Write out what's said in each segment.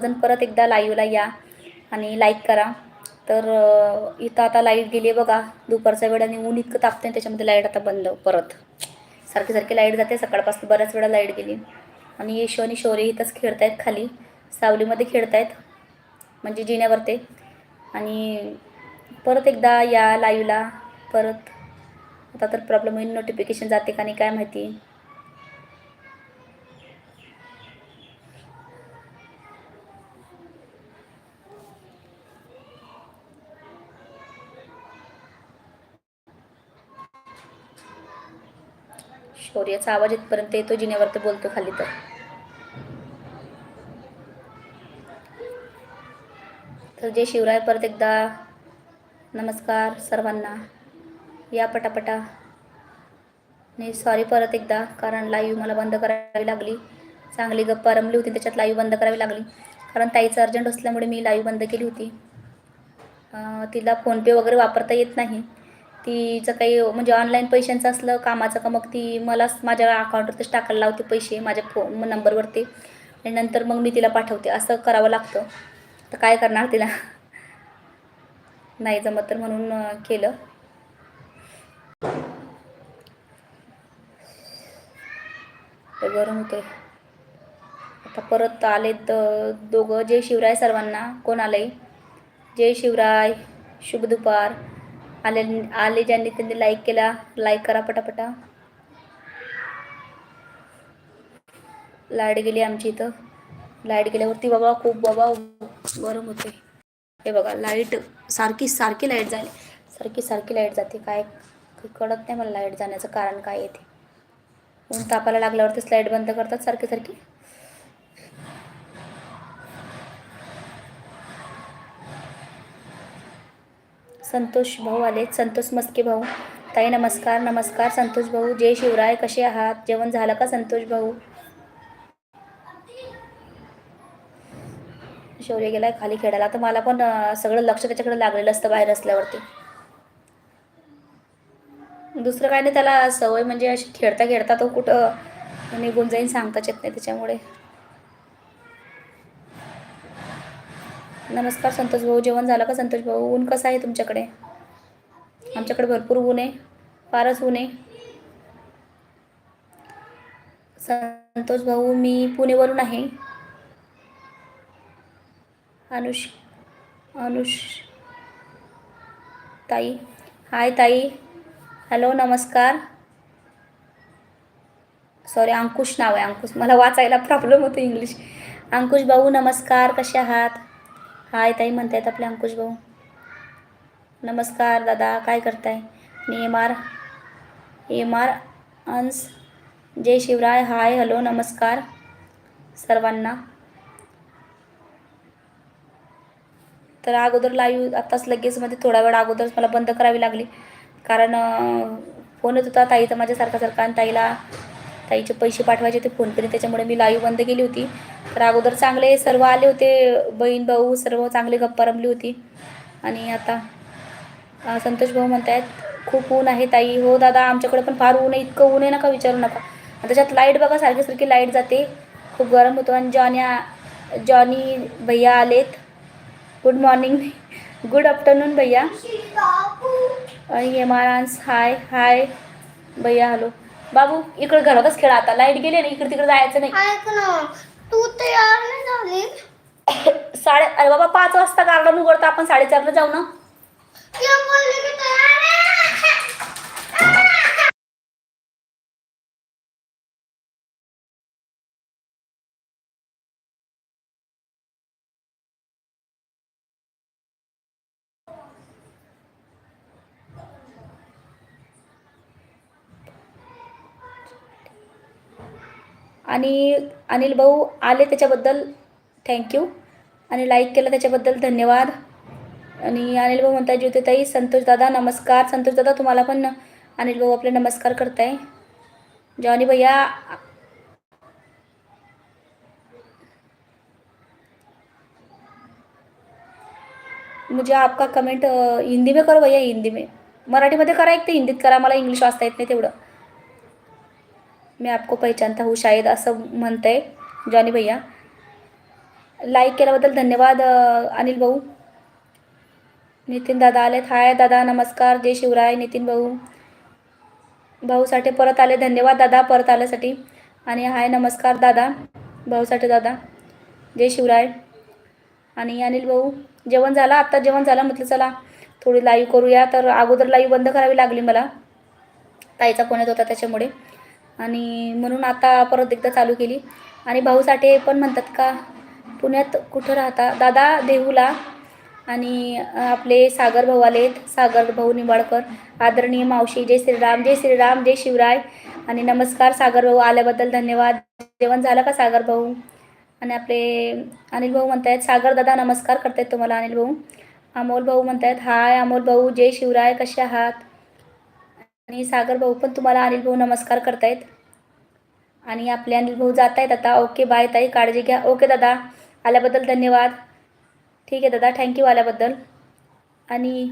अजून परत एकदा लाईव्हला या आणि लाईक करा. तर इथं आता लाइट गेली आहे बघा. दुपारच्या वेळ आणि ऊन इतकं तापते त्याच्यामध्ये लाइट आता बंद परत. सारखी सारखी लाइट जाते. सकाळपासून बऱ्याच वेळा लाइट गेली. आणि येशू आणि शौर्य इथंच खेळतायत खाली. सावलीमध्ये खेळतायत. म्हणजे जिन्यावर ते आणि परत एकदा या लाईव्हला परत आता तर प्रॉब्लेम होईल. नोटिफिकेशन जाते का नाही काय माहिती. शौर्याचा आवाज इथपर्यंत येतो जिन्यावर तर बोलतो खाली तर. तर जे शिवराय परत एकदा नमस्कार सर्वांना. या पटापटा. नाही सॉरी परत एकदा कारण लाईव्ह मला बंद करावी लागली. चांगली गप्पा रमली होती त्याच्यात लाईव्ह बंद करावी लागली. कारण ताईचं अर्जंट असल्यामुळे मी लाईव्ह बंद केली होती. तिला फोनपे वगैरे वापरता येत नाही. तिचं काही म्हणजे ऑनलाईन पैशांचं असलं कामाचं का मग ती मलाच माझ्या अकाउंटवरतीच टाकायला लावते पैसे माझ्या फोन नंबरवरती आणि नंतर मग मी तिला पाठवते. असं करावं लागतं. तर काय करणार तिला? नाही जमत तर म्हणून केलं. गरम होते आता परत आलेत दोघं. जय शिवराय सर्वांना. कोण आलंय? जय शिवराय शुभ दुपार. आले आले ज्यांनी त्यांनी लाईक केला लाईक करा पटापटा. लाइट गेली आमची इथं. लाइट गेल्यावरती बाबा खूप बाबा गरम होते. हे बघा लाइट सारखी सारखी लाइट झाली. सारखी सारखी लाइट जाते. काय कळत नाही मला लाइट जाण्याचं कारण काय येते ऊन तापायला लागल्यावरतीच लाइट बंद करतात सारखी सारखी. संतोष भाऊ आले. संतोष मस्के भाऊ. ताई नमस्कार नमस्कार. संतोष भाऊ. जय शिवराय. कसे आहात? जेवण झालं का संतोष भाऊ? शौर्य गेलाय खाली खेळायला. तर मला पण सगळं लक्ष त्याच्याकडे लागलेलं असतं बाहेर असल्यावरती. दुसरं काय नाही त्याला सवय म्हणजे अशी खेळता खेळता तो कुठं निघून जाईन सांगताच येत नाही त्याच्यामुळे. नमस्कार संतोष भाऊ. जेवण झालं का संतोष भाऊ? ऊन कसं आहे तुमच्याकडे? आमच्याकडे भरपूर ऊन आहे. फारच ऊन आहे. संतोष भाऊ मी पुणेवरून आहे. अनुष अनुष ताई. हाय ताई. हॅलो नमस्कार. सॉरी अंकुश नाव आहे अंकुश. मला वाचायला प्रॉब्लेम होतो इंग्लिश. अंकुश भाऊ नमस्कार. कसे आहात? हाय ताई म्हणतायत आपले अंकुश भाऊ. नमस्कार दादा. काय करताय? मी एम आर एम आर अंस जय शिवराय. हाय हॅलो नमस्कार सर्वांना. तर अगोदर लाईव्ह आत्ताच लगेच मध्ये थोडा वेळ अगोदरच मला बंद करावी लागली. कारण फोनच फोन येत होता ताईचा तर माझ्यासारखा सारखा आणि ताईला ताईचे पैसे पाठवायचे होते फोनपेने त्याच्यामुळे मी लाईव्ह बंद केली होती. तर अगोदर चांगले सर्व आले होते बहीण भाऊ सर्व चांगले गप्पा रमली होती. आणि आता संतोष भाऊ म्हणतायत खूप ऊन आहे ताई. हो दादा आमच्याकडे पण फार ऊन आहे. इतकं ऊन आहे नका विचारू नका. आणि त्याच्यात लाइट बघा सारखी सारखी लाइट जाते. खूप गरम होतो. आणि जॉन्या जॉनी भैया आलेत. गुड मॉर्निंग गुड आफ्टरनून भैया. आणि आन्स हाय हाय भैया हॅलो बाबू इकडे घरातच खेळा आता. लाइट गेली ना इकडे तिकडे जायचं नाही. ऐक ना तू तयार नाही झाली? साडे अरे बाबा पाच वाजता गार्डन उघडतं आपण साडेचारला जाऊ ना. आणि अनिल भाऊ आले त्याच्याबद्दल थँक्यू आणि लाईक केलं त्याच्याबद्दल धन्यवाद. आणि अनिल भाऊ म्हणताय ज्योतिताई संतोष दादा नमस्कार. संतोष दादा तुम्हाला पण अनिल भाऊ आपले नमस्कार करताय. जॉनी भैया मुझे आपका कमेंट हिंदी में करो भैया हिंदी में. मराठीमध्ये करा एक ते हिंदीत करा मला इंग्लिश वाचता येत नाही तेवढं. मैं आपको पहचानता हूँ शायद असं म्हणत आहे जॉनी भैया. लाईक केल्याबद्दल धन्यवाद अनिल भाऊ. नितीन दादा आलेत. हाय दादा नमस्कार. जय शिवराय नितीन भाऊ. भाऊसाठी परत आले. धन्यवाद दादा परत आल्यासाठी. आणि हाय नमस्कार दादा. भाऊसाठी दादा. जय शिवराय. आणि अनिल भाऊ जेवण झालं? आत्ता जेवण झालं? म्हटलं चला थोडी लाईव्ह करूया. तर अगोदर लाईव्ह बंद करावी लागली मला. ताईचा फोन येत होता त्याच्यामुळे. आणि म्हणून आता परत एकदा चालू केली. आणि भाऊ साठे पण म्हणतात का पुण्यात कुठं राहता? दादा देहूला. आणि आपले सागर भाऊ आलेत. सागर भाऊ निंबाळकर. आदरणीय मावशी जय श्रीराम जय श्रीराम जय शिवराय. आणि नमस्कार सागर भाऊ आल्याबद्दल धन्यवाद. जेवण झालं का सागर भाऊ? आणि आपले अनिल भाऊ म्हणतायत सागर दादा नमस्कार करतायत तुम्हाला अनिल भाऊ. अमोल भाऊ म्हणतायत हाय अमोल भाऊ जय शिवराय कसे आहात? आणि सागर भाऊ पण तुम्हाला अनिल भाऊ नमस्कार करतायत. आणि आपले अनिल भाऊ जात आहेत आता. ओके बाय ताई. काळजी घ्या. ओके दादा. आल्याबद्दल धन्यवाद. ठीक आहे दादा. थँक्यू आल्याबद्दल. आणि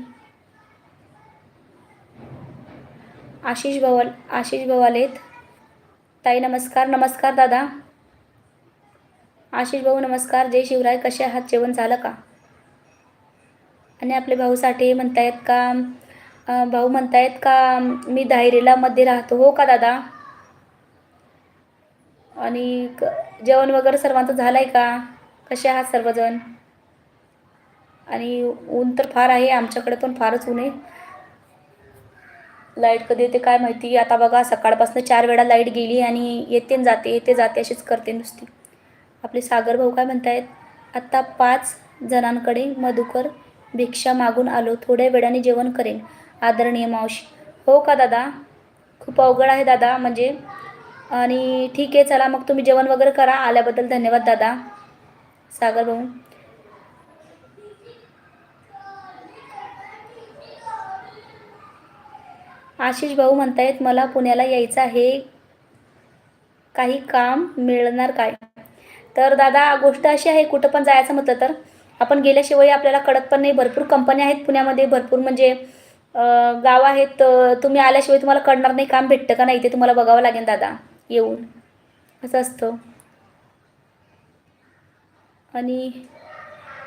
आशिष भाऊ आशिष भाऊ आलेत. ताई नमस्कार. नमस्कार दादा. आशिष भाऊ नमस्कार. जय शिवराय. कसे आहात? जेवण झालं का? आणि आपले भाऊसाठी म्हणतायत का? भाऊ म्हणतायत का मी दाहिरेला मध्ये राहतो. हो का दादा? आणि क- जेवण वगैरे सर्वांचं झालं आहे का? कसे आहात सर्वजण? आणि ऊन तर फार आहे आमच्याकडे पण फारच ऊन आहे. लाइट कधी येते काय माहिती? आता बघा सकाळपासून चार वेळा लाइट गेली आणि येते जाते येते जाते अशीच करते नुसती. आपले सागर भाऊ काय म्हणतायत? आत्ता पाच जणांकडे मधुकर भिक्षा मागून आलो. थोड्या वेळाने जेवण करेन. आदरणीय मावशी. हो का दादा? खूप अवघड आहे दादा म्हणजे. आणि ठीक आहे चला मग तुम्ही जेवण वगैरे करा. आल्याबद्दल धन्यवाद दादा. सागर भाऊ. आशिष भाऊ म्हणतायत मला पुण्याला यायचं आहे. काही काम मिळणार काय? तर दादा गोष्ट अशी आहे कुठं पण जायचं म्हटलं तर आपण गेल्याशिवाय आपल्याला कळत पण नाही. भरपूर कंपन्या आहेत पुण्यामध्ये. भरपूर म्हणजे गाव आहेत तुम्ही आल्याशिवाय तुम्हाला कळणार नाही काम भेटतं का नाही ते तुम्हाला बघावं लागेल दादा येऊन. असं असतं. आणि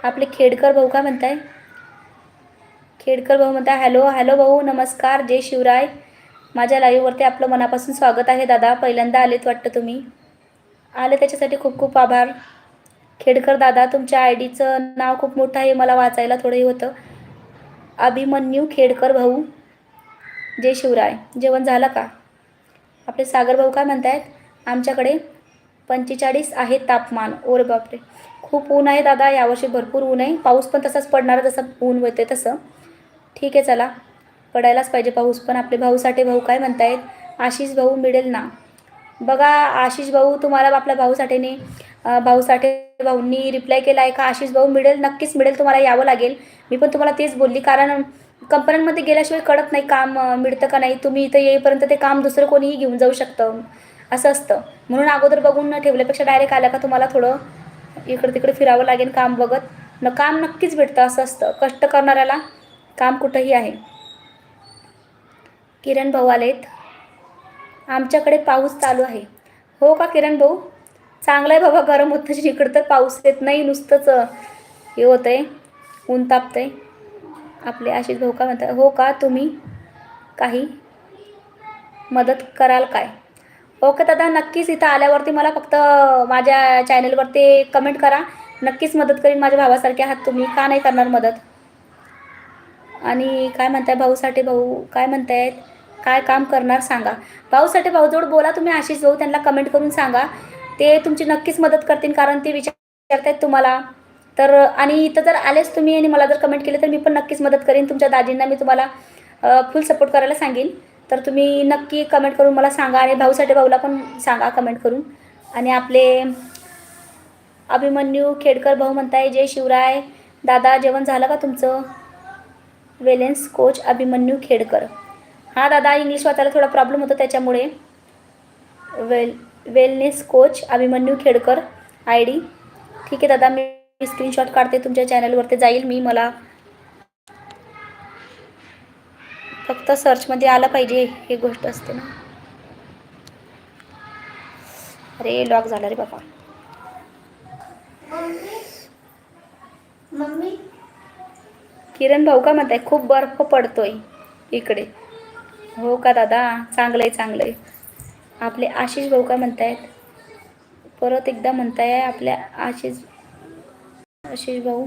आपले खेडकर भाऊ काय म्हणताय? खेडकर भाऊ म्हणताय हॅलो हॅलो भाऊ नमस्कार जय शिवराय. माझ्या लाईव्हवरती आपलं मनापासून स्वागत आहे दादा पहिल्यांदा आलेत वाटतं तुम्ही. आले त्याच्यासाठी खूप खूप आभार. खेडकर दादा तुमच्या आय डीचं नाव खूप मोठं आहे मला वाचायला थोडंही होतं. अभिमन्यू खेडकर भाऊ. जय शिवराय. जेवण झालं का? आपले सागर भाऊ काय म्हणतायत? आमच्याकडे पंचेचाळीस आहे तापमान. ओरे बापरे. खूप ऊन आहे दादा. यावर्षी भरपूर ऊन आहे. पाऊस पण तसाच पडणार जसं ऊन होते तसं. ठीक आहे चला. पडायलाच पाहिजे पाऊस. पण आपले भाऊ साठे भाऊ काय म्हणतायत? आशिष भाऊ मिळेल ना. बघा आशिष भाऊ तुम्हाला आपल्या भाऊ साठेने भाऊ साठे भाऊंनी रिप्लाय केला आहे का? आशिष भाऊ मिळेल नक्कीच मिळेल तुम्हाला यावं लागेल. मी पण तुम्हाला तेच बोलली कारण कंपन्यांमध्ये गेल्याशिवाय कळत नाही काम मिळतं का नाही? तुम्ही इथं येईपर्यंत ते काम दुसरं कोणीही घेऊन जाऊ शकतं. असं असतं. म्हणून अगोदर बघून ठेवल्यापेक्षा डायरेक्ट आल्या का तुम्हाला थोडं इकडे तिकडे फिरावं लागेल काम बघत. न काम नक्कीच भेटतं असं असतं. कष्ट करणाऱ्याला काम कुठंही आहे. किरण भाऊ आलेत. आमच्याकडे पाऊस चालू आहे. हो का किरण भाऊ? चांगलं आहे बाबा गरम होतं इकडं तर पाऊस येत नाही नुसतंच हे होतं आहे ऊन तापतंय. आपले आशिष भाऊ का म्हणतात? हो का तुम्ही काही मदत कराल काय? ओके दादा नक्कीच इथं आल्यावरती मला फक्त माझ्या चॅनलवरती कमेंट करा. नक्कीच मदत करीन माझ्या भावासारखे आहात तुम्ही. का नाही करणार मदत? आणि काय म्हणताय भाऊसाठी भाऊ? काय म्हणतायत? काय काम करणार सांगा. भाऊसाठी भाऊजवळ बोला तुम्ही आशिष भाऊ त्यांना कमेंट करून सांगा. ते तुमची नक्कीच मदत करतील कारण ते विचारतायत तुम्हाला. तर आणि इथं जर आलेच तुम्ही आणि मला जर कमेंट केले तर मी पण नक्कीच मदत करेन. तुमच्या दाजींना मी तुम्हाला फुल सपोर्ट करायला सांगेन. तर तुम्ही नक्की कमेंट करून मला सांगा आणि भाऊसाठी भाऊला पण सांगा कमेंट करून. आणि आपले अभिमन्यू खेडकर भाऊ म्हणताय जय शिवराय. दादा जेवण झालं का तुमचं? Wellness coach Abhimanyu Khedkar. हां दादा इंग्लिश वाचायला थोडा प्रॉब्लेम होतो त्याच्यामुळे. Well wellness coach Abhimanyu Khedkar I D ठीक आहे दादा मी स्क्रीनशॉट काढते तुमच्या चॅनलवरती जाईल मी मला. फक्त सर्चमध्ये आलं पाहिजे हे गोष्ट असते ना. अरे लॉक झाला रे बाबा. किरण भाऊ का म्हणताय खूप बर्फ पडतोय इकडे. हो का दादा? चांगलं आहे चांगलं आहे आपले आशिष भाऊ का म्हणतायत? परत एकदा म्हणताय आपल्या आशिष आशिष भाऊ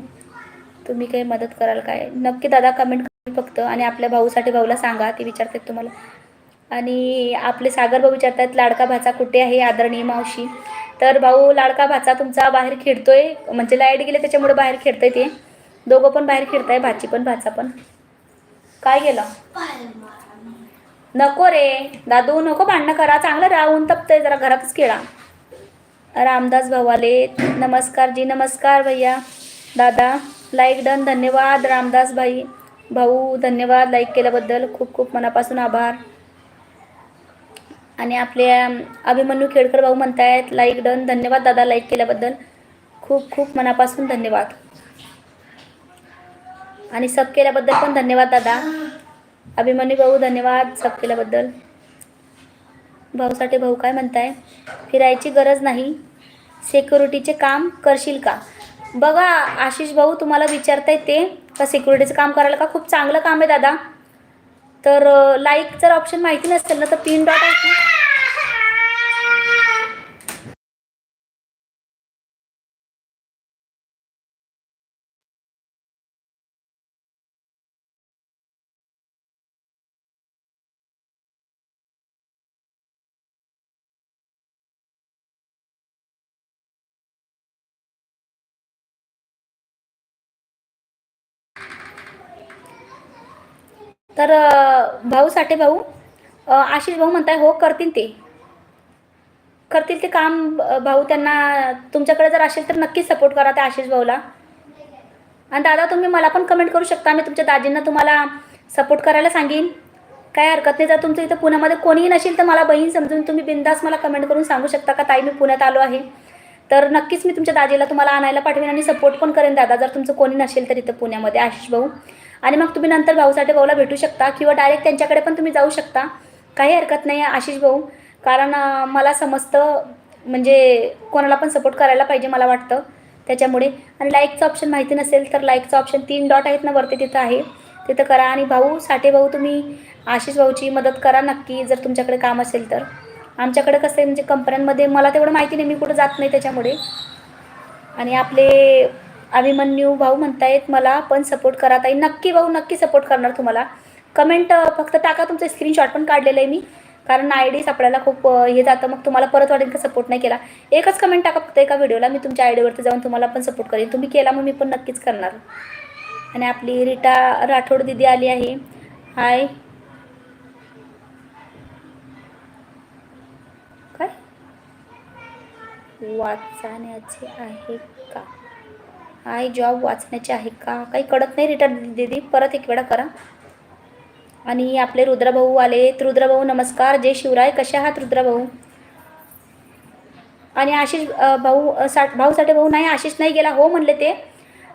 तुम्ही काही मदत कराल काय? नक्की दादा कमेंट फक्त आणि आपल्या भाऊसाठी भाऊला सांगा ते विचारतात तुम्हाला. आणि आपले सागर भाऊ विचारतात लाडका भाचा कुठे आहे आदरणीय मावशी? तर भाऊ लाडका भाचा तुमचा बाहेर खेळतोय म्हणजे लाइट गेले त्याच्यामुळे बाहेर खेळतंय ते. दोघं पण बाहेर खेळताय भाची पण भाचा पण. काय गेलं नको रे. दादू नको भांडणं करा. चांगलं राहून तपतंय जरा घरातच खेळा. रामदास भाऊ आले. नमस्कार जी नमस्कार भैया. दादा लाईक डन धन्यवाद रामदास भाई. भाऊ धन्यवाद लाईक केल्याबद्दल. खूप खूप मनापासून आभार. आणि आपले अभिमन्यू खेडकर भाऊ म्हणतायत लाईक डन धन्यवाद दादा लाईक केल्याबद्दल. खूप खूप मनापासून धन्यवाद. आणि सब केल्याबद्दल पण धन्यवाद दादा. अभिमन्यू भाऊ धन्यवाद सब केल्याबद्दल. भाऊसाठी भाऊ काय म्हणताय? फिरायची गरज नाही. सिक्युरिटीचे काम करशील का? बघा आशिष भाऊ तुम्हाला विचारताय ते का सिक्युरिटीचं काम करायला का? खूप चांगलं काम आहे दादा. तर लाईक जर ऑप्शन माहिती नसेल ना तर तीन डॉट आहे तर भाऊ साठे भाऊ आशिष भाऊ म्हणताय हो करतील ते. करतील ते काम भाऊ त्यांना तुमच्याकडे जर असेल तर नक्कीच सपोर्ट करा त्या आशिष भाऊला. आणि दादा तुम्ही मला पण कमेंट करू शकता मी तुमच्या दाजींना तुम्हाला सपोर्ट करायला सांगेन. काय हरकत नाही जर तुमचं इथं पुण्यामध्ये कोणीही नसेल तर मला बहीण समजून तुम्ही बिंदास मला कमेंट करून सांगू शकता का? ताई मी पुण्यात आलो आहे. तर नक्कीच मी तुमच्या दाजीला तुम्हाला आणायला पाठवेन आणि सपोर्ट पण करेन दादा. जर तुमचं कोणी नसेल तर इथं पुण्यामध्ये आशिष भाऊ. आणि मग तुम्ही नंतर भाऊसाठी भाऊला भेटू शकता किंवा डायरेक्ट त्यांच्याकडे पण तुम्ही जाऊ शकता. काही हरकत नाही आहे आशिष भाऊ. कारण मला समजतं म्हणजे कोणाला पण सपोर्ट करायला पाहिजे मला वाटतं त्याच्यामुळे. आणि लाईकचं ऑप्शन माहिती नसेल तर लाईकचं ऑप्शन तीन डॉट आहेत ना वरती तिथं आहे. तिथं करा. आणि भाऊ साठे भाऊ तुम्ही आशिष भाऊची मदत करा नक्की जर तुमच्याकडे काम असेल तर. आमच्याकडे कसं आहे म्हणजे कंपन्यांमध्ये मला तेवढं माहिती नाही मी कुठं जात नाही त्याच्यामुळे. आणि आपले अभिमन्यू भाऊ म्हणतायत मला पण सपोर्ट करा ताई. नक्की भाऊ नक्की सपोर्ट करणार तुम्हाला. कमेंट फक्त टाका तुमचं स्क्रीनशॉट पण काढलेलं आहे मी. कारण आय डी सापडायला खूप हे जातं मग तुम्हाला परत वाटेल का सपोर्ट नाही केला. एकच कमेंट टाका फक्त एका व्हिडिओला मी तुमच्या आय डीवरती जाऊन तुम्हाला पण सपोर्ट करेन. तुम्ही केला मग मी पण नक्कीच करणार. आणि आपली रीटा राठोड दिदी आली आहे. हाय वाचण्याचे आहे का? हाय जॉब वाचण्याचे आहे का? काही कळत नाही रिटर्न दीदी. परत एक वेळा करा. आणि आपले रुद्रभाऊ आले. रुद्रभाऊ नमस्कार. जय शिवराय. कसे आहात रुद्रभाऊ? आणि आशिष भाऊ साठ भाऊ साठे भाऊ नाही आशिष नाही गेला. हो म्हणले ते.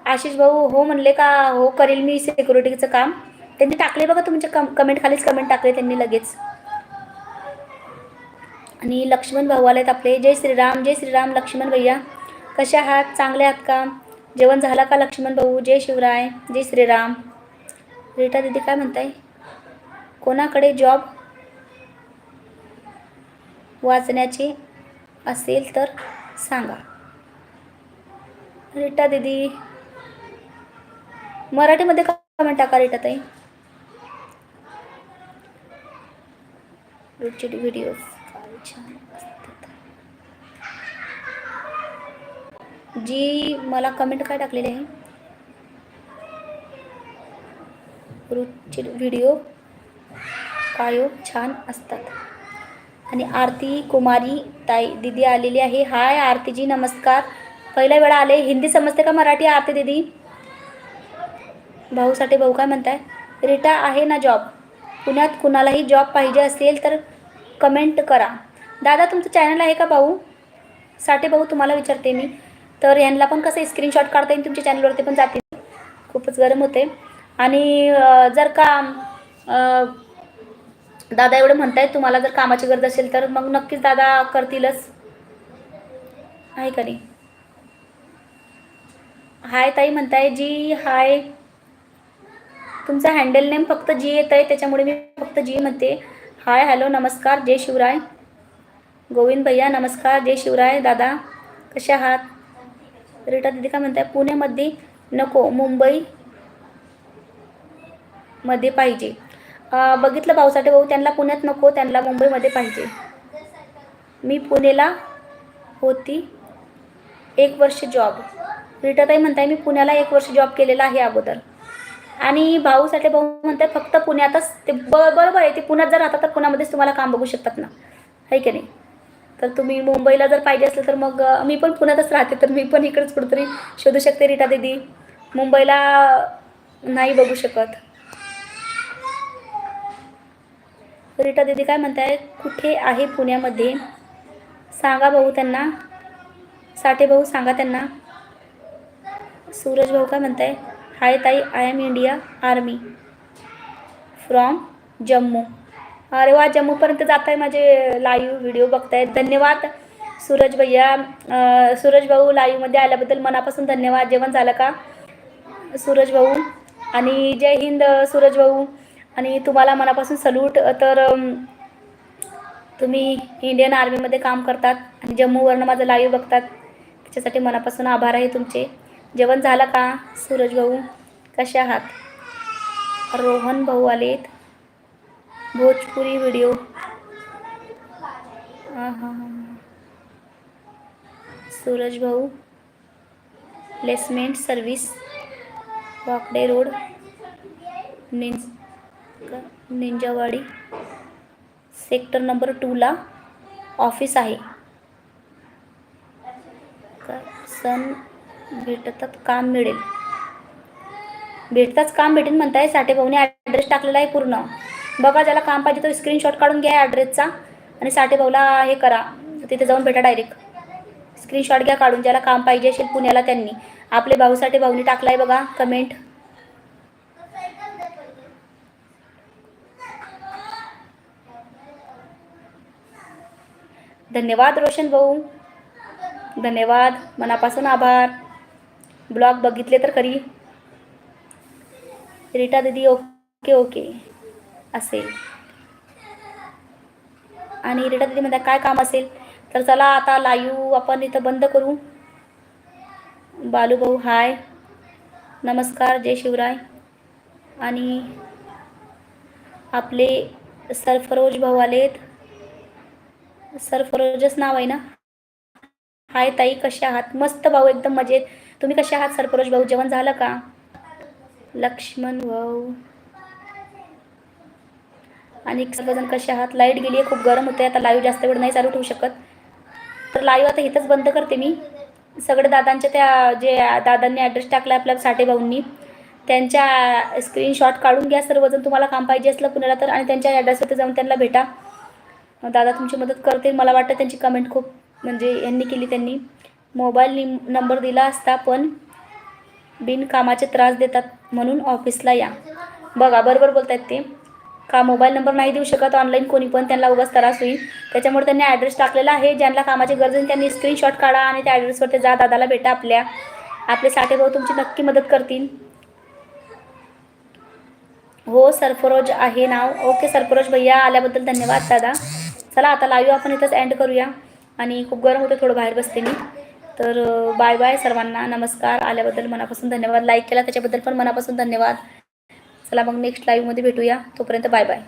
आशिष भाऊ हो म्हणले का? हो करेल मी सिक्युरिटीचं काम. त्यांनी टाकले बघा तुमच्या कम कमेंट खालीच कमेंट टाकले त्यांनी लगेच. आणि लक्ष्मण भाऊ आलेत आपले. जय श्रीराम जय श्रीराम लक्ष्मण भैया. कसे आहात? चांगले आहात का? जेवण झालं का लक्ष्मण भाऊ? जय शिवराय जय श्रीराम. रीटा दीदी काय म्हणताय? कोणाकडे जॉब वाचण्याचे असेल तर सांगा. रिटा दीदी. मराठीमध्ये कमेंट टाका रिटा ताई? व्हिडिओज व्हिडिओ काय छान असतात जी मला कमेंट काय टाकलेली आहे? रुचिड व्हिडिओ कायो छान असतात. आणि आरती कुमारी ताई दिदी आलेली आहे. हाय आरतीजी नमस्कार. पहिल्या वेळा आले. हिंदी समजते का मराठी आरती दिदी? भाऊसाठी भाऊ काय म्हणताय? रिटा आहे ना जॉब पुण्यात कुणालाही जॉब पाहिजे असेल तर कमेंट करा. दादा तुमचं चॅनल आहे का भाऊ? साठे भाऊ तुम्हाला विचारते मी. तर यांना पण कसं स्क्रीनशॉट काढता येईल तुमच्या चॅनलवरती पण जातील. खूपच गरम होते आणि जर का दादा एवढं म्हणतायत तुम्हाला जर कामाची गरज असेल तर मग नक्कीच दादा करतीलच. आहे का नाही? हाय ताई म्हणताय जी हाय. तुमचा हँडल नेम फक्त जी येत आहे त्याच्यामुळे मी फक्त जी म्हणते. हाय हॅलो नमस्कार जय शिवराय. गोविंद भैया नमस्कार जय शिवराय. दादा कसे आहात? रीटा दिदी काय म्हणताय पुण्यामध्ये नको मुंबई मध्ये पाहिजे बघितलं भाऊसाठी भाऊ त्यांना पुण्यात नको त्यांना मुंबईमध्ये पाहिजे. मी पुणेला होती एक वर्ष जॉब रिटाताई म्हणताय मी पुण्याला एक वर्ष जॉब केलेला आहे अगोदर. आणि भाऊसाठी भाऊ म्हणताय फक्त पुण्यातच ते बरोबर आहे ते पुण्यात जर राहतात तर पुण्यामध्येच तुम्हाला काम बघू शकतात ना. आहे की नाही? तर तुम्ही मुंबईला जर पाहिजे असलं तर मग मी पण पुण्यातच राहते तर मी पण इकडेच कुठेतरी शोधू शकते रिटा दीदी. मुंबईला नाही बघू शकत. रिटा दीदी काय म्हणताय? कुठे आहे पुण्यामध्ये? सांगा भाऊ त्यांना. साठे भाऊ सांगा त्यांना. सूरज भाऊ काय म्हणताय? हाय ताई I am India army. From Jammu. अरे वा जम्मूपर्यंत जात आहे माझे लाईव्ह व्हिडिओ बघतायत. धन्यवाद सूरज भैया. सूरज भाऊ लाईव्हमध्ये आल्याबद्दल मनापासून धन्यवाद. जेवण झालं का? सूरज भाऊ आणि जय हिंद सूरज भाऊ. आणि तुम्हाला मनापासून सल्यूट तर तुम्ही इंडियन आर्मीमध्ये काम करतात आणि जम्मूवरनं माझं लाईव्ह बघतात. त्याच्यासाठी मनापासून आभार आहे तुमचे. जेवण झालं का सूरज भाऊ? कसे आहात? रोहन भाऊ आलेत. भोजपुरी व्हिडिओ हां हां हां. सूरज भाऊ प्लेसमेंट सर्विस वाकडे रोड निंज निंजावाडी. सेक्टर नंबर टूला ऑफिस आहे. सण भेटतात काम मिळेल. भेटताच काम भेटेल म्हणताय साठे भाऊने ॲड्रेस टाकलेला आहे पूर्ण. बघा ज्याला काम पाहिजे तो स्क्रीनशॉट काढून घ्या ॲड्रेसचा आणि साठे भाऊला हे करा. तिथे जाऊन भेटा डायरेक्ट स्क्रीनशॉट घ्या काढून ज्याला काम पाहिजे असेल पुण्याला त्यांनी. आपले भाऊ साठे भाऊनी टाकला आहे बघा कमेंट धन्यवाद रोशन भाऊ. धन्यवाद. मनापासून आभार. ब्लॉग बघितले तर खरी. रीटा दीदी ओके ओके असेल. आणि रेडा दीदीमध्ये काय काम असेल? तर चला आता लाईव्ह आपण इथं बंद करू. बालूभाऊ हाय. नमस्कार जय शिवराय. आणि आपले सरफरोज भाऊ आलेत. सरफरोजच नाव आहे ना? हाय ताई कसे आहात? मस्त भाऊ एकदम मजेत. तुम्ही कसे आहात सरफरोज भाऊ? जेवण झालं का? लक्ष्मण भाऊ. आणि सगळेजण कसे आहात? लाइट गेली आहे खूप गरम होते आता लाईव्ह जास्त वेळ नाही चालू ठेवू शकत. तर लाईव्ह आता इथंच बंद करते मी. सगळे दादांच्या त्या जे दादांनी ॲड्रेस टाकला आपल्या साठे भाऊंनी. त्यांच्या स्क्रीनशॉट काढून घ्या. सर्वजण तुम्हाला काम पाहिजे असलं पुण्याला तर आणि त्यांच्या ॲड्रेसवरती जाऊन त्यांना भेटा. दादा तुमची मदत करते मला वाटतं त्यांची कमेंट खूप म्हणजे यांनी केली त्यांनी. मोबाईल निम नंबर दिला असता पण बिनकामाचे त्रास देतात म्हणून ऑफिसला या. बघा बरोबर बोलत आहेत ते. का मोबाईल नंबर नाही देऊ शकत ऑनलाईन कोणी पण त्यांना उगाच त्रास होईल. त्याच्यामुळे त्यांनी ॲड्रेस टाकलेला आहे ज्यांना कामाची गरज आहे त्यांनी स्क्रीनशॉट काढा आणि त्या ॲड्रेसवरती जा दादाला भेटा आपल्या. आपले साठे भाऊ तुमची नक्की मदत करतील. हो सरफरोज आहे नाव. ओके सरफरोज भैया आल्याबद्दल धन्यवाद दादा. चला आता लाईव्ह आपण इथंच एंड करूया. आणि खूप गरम होतं थोडं बाहेर बसते मी तर बाय बाय सर्वांना. नमस्कार. आल्याबद्दल मनापासून धन्यवाद. लाईक केला त्याच्याबद्दल पण मनापासून धन्यवाद. चला मग नेक्स्ट लाईव्हमध्ये भेटूया. तोपर्यंत बाय बाय